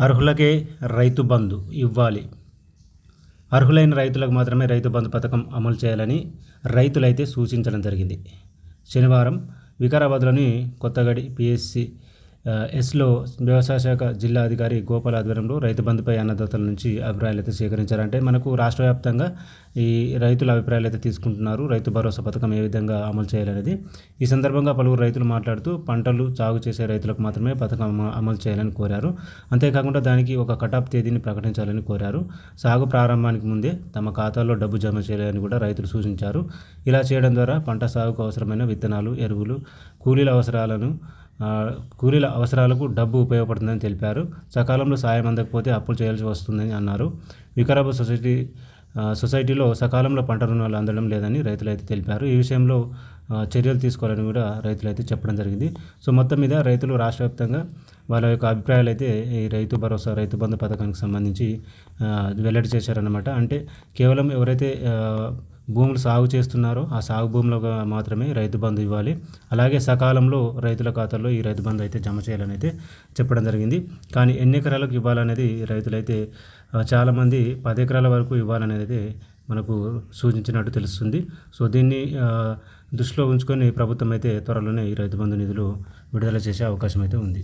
అర్హులకే రైతు బంధు ఇవ్వాలి. అర్హులైన రైతులకు మాత్రమే రైతు బంధు పథకం అమలు చేయాలని రైతులైతే సూచించడం జరిగింది. శనివారం వికారాబాద్లోని కొత్తగడి పిఎస్సి ఎస్లో వ్యవసాయ శాఖ జిల్లా అధికారి గోపాల్ ఆధ్వర్యంలో రైతు బంధుపై అన్నదాతల నుంచి అభిప్రాయాలు అయితే సేకరించారంటే మనకు రాష్ట్ర వ్యాప్తంగా ఈ రైతుల అభిప్రాయాలు అయితే తీసుకుంటున్నారు. రైతు భరోసా పథకం ఏ విధంగా అమలు చేయాలనేది. ఈ సందర్భంగా పలువురు రైతులు మాట్లాడుతూ పంటలు సాగు చేసే రైతులకు మాత్రమే పథకం అమలు చేయాలని కోరారు. అంతేకాకుండా దానికి ఒక కటాప్ తేదీని ప్రకటించాలని కోరారు. సాగు ప్రారంభానికి ముందే తమ ఖాతాలో డబ్బు జమ చేయాలని కూడా రైతులు సూచించారు. ఇలా చేయడం ద్వారా పంట సాగుకు అవసరమైన విత్తనాలు ఎరువులు కూలీల అవసరాలను కూలీల అవసరాలకు డబ్బు ఉపయోగపడుతుందని తెలిపారు. సకాలంలో సాయం అందకపోతే అప్పులు చేయాల్సి వస్తుందని అన్నారు. వికారాబాద్ సొసైటీ సొసైటీలో సకాలంలో పంట రుణాలు అందడం లేదని రైతులైతే తెలిపారు. ఈ విషయంలో చర్యలు తీసుకోవాలని కూడా రైతులైతే చెప్పడం జరిగింది. సో మొత్తం మీద రైతులు రాష్ట్ర వ్యాప్తంగా వాళ్ళ యొక్క అభిప్రాయాలు అయితే ఈ రైతు భరోసా రైతు బంధు పథకానికి సంబంధించి వెల్లడి చేశారనమాట అంటే కేవలం ఎవరైతే భూములు సాగు చేస్తున్నారో ఆ సాగు భూములకు మాత్రమే రైతు బంధు ఇవ్వాలి. అలాగే సకాలంలో రైతుల ఖాతాల్లో ఈ రైతు బంధు అయితే జమ చేయాలని అయితే చెప్పడం జరిగింది. కానీ ఎన్ని ఎకరాలకు ఇవ్వాలనేది రైతులైతే చాలామంది పది ఎకరాల వరకు ఇవ్వాలనేది మనకు సూచించినట్టు తెలుస్తుంది. సో దీన్ని దృష్టిలో ఉంచుకొని ప్రభుత్వం అయితే త్వరలోనే ఈ రైతు బంధు నిధులు విడుదల చేసే అవకాశం అయితే ఉంది.